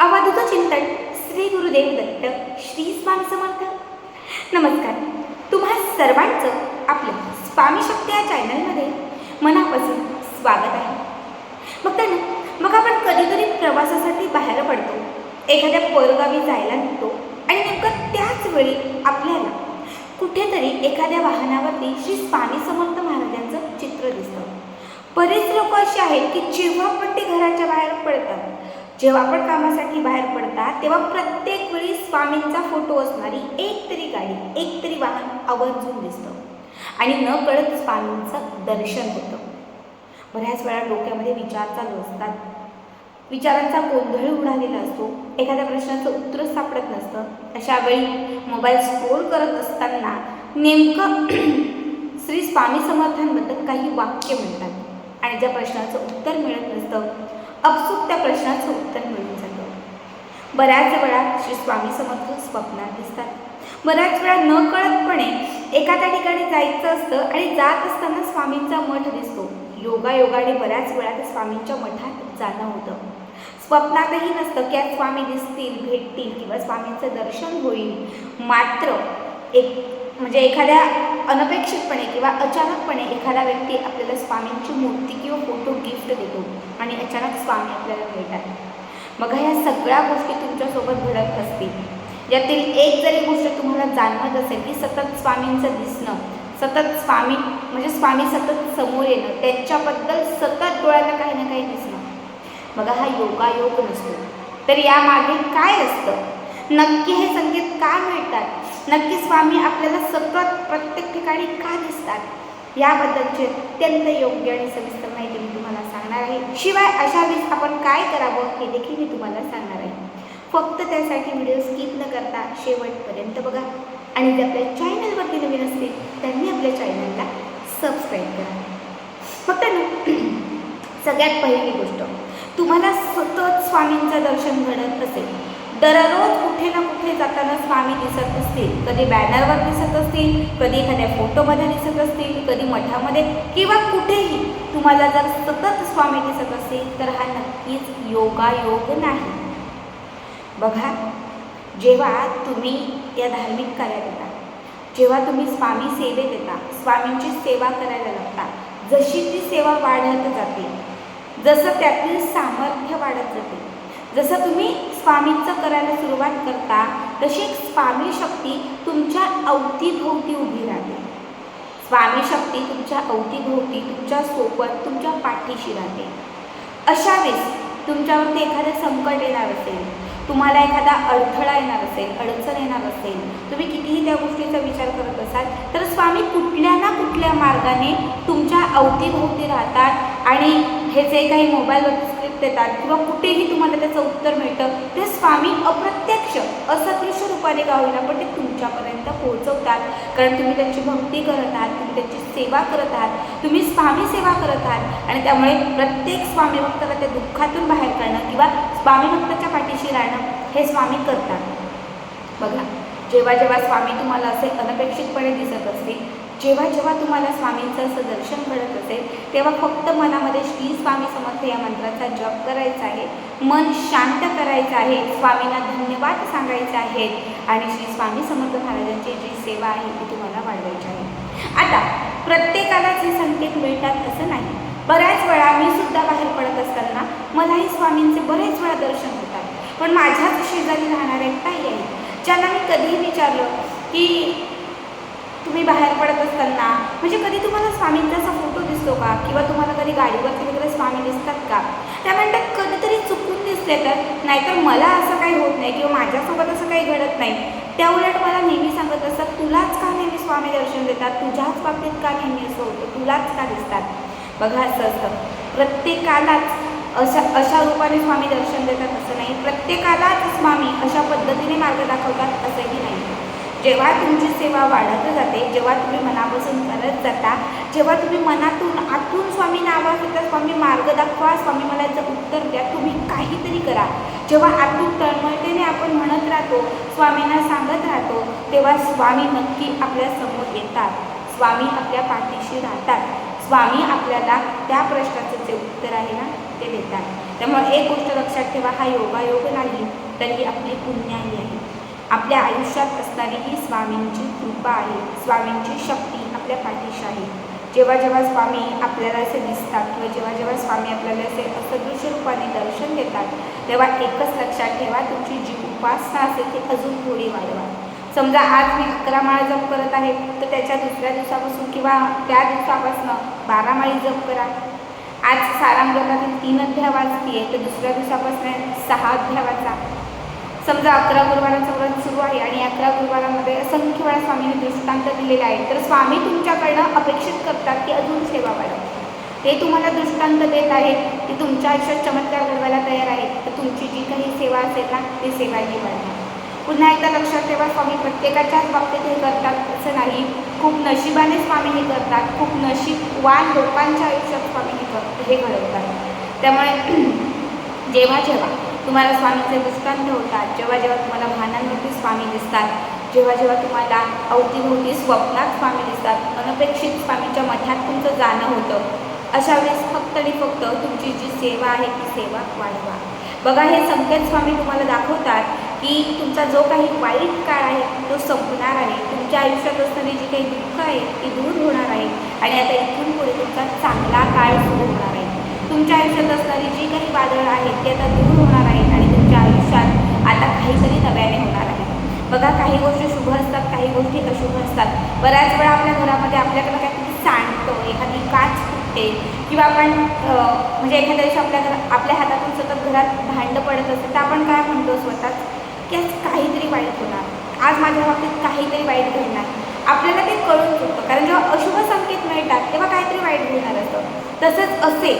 अवधूत चिंतन श्री गुरुदेव दत्त श्री स्वामी समर्थ. नमस्कार. तुम्हा सर्वांचं आपलं स्वामी शक्ती या चॅनलमध्ये मनापासून स्वागत आहे. मग तर मग आपण कधीतरी प्रवासासाठी बाहेर पडतो. एखाद्या परगावी जायला निघतो आणि नेमकं त्याच वेळी आपल्याला कुठेतरी एखाद्या वाहनावरती श्री स्वामी समर्थ महाराजांचं चित्र दिसतं. बरेच लोक असे आहेत की जेव्हा पण ते घराच्या बाहेर जेव्हा आपण कामासाठी बाहेर पडतात तेव्हा प्रत्येक वेळी स्वामींचा फोटो असणारी एक तरी गाडी एक तरी वाहन आवर्जून दिसतं. आणि न कळत स्वामींचं दर्शन होतं. बऱ्याच वेळा डोक्यामध्ये विचार चालू असतात. विचारांचा गोंधळ उडालेला असतो. एखाद्या प्रश्नाचं उत्तर सापडत नसतं. अशा वेळी मोबाईल स्क्रोल करत असताना नेमकं श्री स्वामी समर्थांबद्दल काही वाक्य मिळतात आणि ज्या प्रश्नाचं उत्तर मिळत नसतं अपसुक त्या प्रश्नाचं उत्तर मिळून जातं. बऱ्याच वेळा श्री स्वामी समर्थ स्वप्नात दिसतात. बऱ्याच वेळा न कळतपणे एखाद्या ठिकाणी जायचं असतं आणि जात असताना स्वामींचा मठ दिसतो. योगायोगाने बऱ्याच वेळा त्या स्वामींच्या मठात जाणं होतं. स्वप्नातही नसतं की आज स्वामी दिसतील भेटतील किंवा स्वामींचं दर्शन होईल. मात्र एक म्हणजे एखाद्या अनपेक्षितपणे किंवा अचानकपणे एखादा व्यक्ती आपल्याला स्वामींची मूर्ती किंवा फोटो गिफ्ट देतो. आणि अचानक स्वामी आपल्याला भेटतात. मग ह्या सगळ्या गोष्टी तुमच्यासोबत घडत असतील. यातील एक जरी गोष्ट तुम्हाला जाणवत असेल की सतत स्वामींचं दिसणं सतत स्वामी म्हणजे स्वामी सतत समोर येणं त्यांच्याबद्दल सतत डोळ्याला काही ना काही दिसणं. बघा हा योगायोग नसतो. तर यामागे काय असतं? नक्की हे संकेत का मिळतात? नक्की स्वामी आपल्याला सतत प्रत्येक ठिकाणी का दिसतात? याबद्दलची अत्यंत योग्य आणि सविस्तर माहिती मी सांगणार आहे. शिवाय अशा वेळेस आपण काय करावं हे देखील मी तुम्हाला सांगणार आहे. फक्त त्यासाठी व्हिडिओ स्किप न करता शेवटपर्यंत बघा. आणि जर आपल्या चॅनलवरती नवीन असतील त्यांनी आपल्या चॅनलला सबस्क्राईब करा. फक्त सगळ्यात पहिली गोष्ट तुम्हाला सतत स्वामींचं दर्शन घडत असेल दररोज कुठे ना कुठे जाताना स्वामी दिसत असतील. कधी बॅनरवर दिसत असतील कधी एखाद्या फोटोमध्ये दिसत असतील कधी मठामध्ये किंवा कुठेही तुम्हाला जर सतत स्वामी दिसत असतील तर हा नक्कीच योगायोग नाही. बघा जेव्हा तुम्ही या धार्मिक कार्यात येता जेव्हा तुम्ही स्वामी सेवेत येता स्वामींची सेवा करायला लागता जशी ती सेवा वाढत जाते जसं त्यातील सामर्थ्य वाढत जाते जसं तुम्ही स्वामींचं करायला सुरुवात करता तशी एक स्वामी शक्ती तुमच्या अवतीभोवती उभी राहते. स्वामी शक्ती तुमच्या अवतीभोवती तुमच्यासोबत तुमच्या पाठीशी राहते. अशा वेळेस तुमच्यावरती एखादं संकट येणार असेल तुम्हाला एखादा अडथळा येणार असेल अडचण येणार असेल तुम्ही कितीही त्या गोष्टीचा विचार करत असाल तर स्वामी कुठल्या ना कुठल्या मार्गाने तुमच्या अवतीभोवती राहतात आणि हे जे काही मोबाईलवरती देतात किंवा कुठेही तुम्हाला त्याचं उत्तर मिळतं ते स्वामी अप्रत्यक्ष असदृश्य रूपाने का होईना पण ते तुमच्यापर्यंत पोहोचवतात. कारण तुम्ही त्यांची भक्ती करत आहात तुम्ही त्यांची सेवा करत आहात तुम्ही स्वामी सेवा करत आहात. आणि त्यामुळे प्रत्येक स्वामी भक्ताला त्या दुःखातून बाहेर काढणं किंवा स्वामी भक्ताच्या पाठीशी राहणं हे स्वामी करतात. बघा जेव्हा जेव्हा स्वामी तुम्हाला असे अनपेक्षितपणे दिसत असतील जेव्हा जेव्हा तुम्हाला स्वामींचं असं दर्शन घडत असेल तेव्हा फक्त मनामध्ये श्री स्वामी समर्थ या मंत्राचा जप करायचा आहे. मन शांत करायचं आहे. स्वामींना धन्यवाद सांगायचे आहेत. आणि श्री स्वामी समर्थ महाराजांची जी सेवा आहे ती तुम्हाला वाढवायची आहे. आता प्रत्येकालाच हे संकेत मिळतात असं नाही. बऱ्याच वेळा मी सुद्धा बाहेर पडत असताना मलाही स्वामींचे बरेच वेळा दर्शन होतात. पण माझ्याच शेजारी राहणाऱ्या काही आहे ज्यांना मी कधीही विचारलं की तुम्ही बाहेर पडत असताना म्हणजे कधी तुम्हाला स्वामींचा असा फोटो दिसतो का? किंवा तुम्हाला कधी गाडीवरती वगैरे स्वामी दिसतात का? त्या म्हणतात कधीतरी चुकून दिसले तर. नाहीतर मला असं काही होत नाही किंवा माझ्यासोबत असं काही घडत नाही. त्या उलट मला नेहमी सांगत असतात तुलाच का नेहमी स्वामी दर्शन देतात? तुझ्याच बाबतीत का नेहमी असं होतं? तुलाच का दिसतात? बघा असं असतं. प्रत्येकालाच अशा अशा रूपाने स्वामी दर्शन देतात असं नाही. प्रत्येकालाच स्वामी अशा पद्धतीने मार्ग दाखवतात असंही जेव्हा तुमची सेवा वाढत जाते जेव्हा तुम्ही मनापासून करत जाता जेव्हा तुम्ही मनातून आतून स्वामी नावा घेता स्वामी मार्ग दाखवा स्वामी मला याचं उत्तर द्या तुम्ही काहीतरी करा. जेव्हा आतून तळमळतेने आपण म्हणत राहतो स्वामींना सांगत राहतो तेव्हा स्वामी नक्की आपल्यासमोर येतात. स्वामी आपल्या पाठीशी राहतात. स्वामी आपल्याला त्या प्रश्नाचं जे उत्तर आहे ना ते देतात. त्यामुळे एक गोष्ट लक्षात ठेवा हा योगायोग नाही तर ही आपली पुण्याही आहे. आपल्या आयुष्यात असणारी ही स्वामींची कृपा आहे. स्वामींची शक्ती आपल्या पाठीशी आहे. जेव्हा जेव्हा स्वामी आपल्याला असे दिसतात किंवा जेव्हा जेव्हा स्वामी आपल्याला असे असदृश्य रूपाने दर्शन देतात तेव्हा एकच लक्षात ठेवा तुमची जी उपासना असेल ती अजून थोडी वाढवा. समजा आज मी अकरा माळा जप करत आहे तर त्याच्या दुसऱ्या दिवसापासून किंवा त्या दिवसापासून बारा माळी जप करा. आज सारामृतातील तीन अध्याय आहे तर दुसऱ्या दिवसापासून सहा अध्याय वाचा. समजा अकरा गुरुवाराचं व्रत सुरू आहे आणि अकरा गुरुवारामध्ये असंख्य वेळा स्वामीने दृष्टांत दिलेला आहे तर स्वामी तुमच्याकडनं अपेक्षित करतात की अजून सेवा वाढवा ते तुम्हाला दृष्टांत देत आहेत की तुमच्या आयुष्यात चमत्कार घडवायला तयार आहेत. तर तुमची जी काही सेवा असेल ना ती सेवा निवडणार पुन्हा एकदा लक्षात ठेवा स्वामी प्रत्येकाच्याच बाबतीत हे करतात असं नाही. खूप नशिबाने स्वामी हे करतात. खूप नशीबवान लोकांच्या आयुष्यात स्वामी हे कर हे घडवतात. त्यामुळे जेव्हा जेव्हा तुम्हाला स्वामीचे दृष्टांत होतात जेव्हा जेव्हा तुम्हाला भानांवरती स्वामी दिसतात जेव्हा जेव्हा तुम्हाला अवतीभोवती स्वप्नात स्वामी दिसतात अनपेक्षित स्वामीच्या मठात तुमचं जाणं होतं. अशा वेळेस फक्त आणि फक्त तुमची जी सेवा आहे ती सेवा वाढवा. बघा हे संकेत स्वामी तुम्हाला दाखवतात की तुमचा जो काही वाईट काळ आहे तो संपणार आहे. तुमच्या आयुष्यात असणारी जी काही दुःख आहे ती दूर होणार आहे. आणि आता इथून पुढे तुमचा चांगला काळ सुरू होणार आहे. तुमच्या आयुष्यात असणारी जी काही वादळं आहेत ती आता दूर होणार आहेत आणि तुमच्या आयुष्यात आता काहीतरी नव्याने होणार आहे बघा काही गोष्टी शुभ असतात काही गोष्टी अशुभ असतात. बऱ्याच वेळा आपल्या घरामध्ये आपल्याकडे काहीतरी सांडतो एखादी काच फुटते किंवा आपण म्हणजे एखाद्या दिवशी आपल्या घरात आपल्या हातातून सतत घरात भांडं पडत असतं तर आपण काय म्हणतो स्वतः की आज काहीतरी वाईट होणार. आज माझ्या बाबतीत काहीतरी वाईट घडणार. आपल्याला ते कळून चुकतं. कारण जेव्हा अशुभ संकेत मिळतात तेव्हा काहीतरी वाईट घेणार असतं. तसंच असे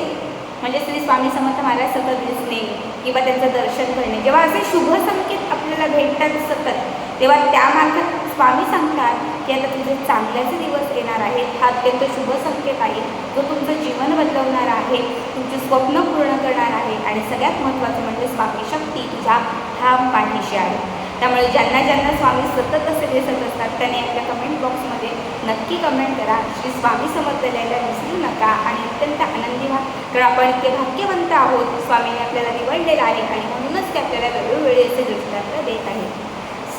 म्हणजे श्री स्वामी समर्थ महाराज सतत दिसणे किंवा त्यांचं दर्शन करणे जेव्हा असे शुभ संकेत आपल्याला भेटतात सतत तेव्हा त्यामार्फत स्वामी सांगतात की आता तुझे चांगल्याचे दिवस येणार आहेत. हा अत्यंत शुभ संकेत आहे. जो तुमचं जीवन बदलवणार आहे. तुमचे स्वप्न पूर्ण करणार आहे. आणि सगळ्यात महत्त्वाचं म्हणजे स्वामी शक्ती तुझ्या ठाम पाठीशी आहे. त्यामुळे ज्यांना ज्यांना स्वामी सतत असे दिसत असतात त्यांनी आपल्या कमेंट बॉक्समध्ये नक्की कमेंट करा. श्री स्वामी समर्थ लिहायला विसरू नका आणि अत्यंत आनंदी व्हा. कारण आपण इतके भाग्यवंत आहोत. स्वामीने आपल्याला निवडलेलं आहे आणि म्हणूनच ते आपल्याला वेळोवेळी असे दृष्टांत देत आहेत.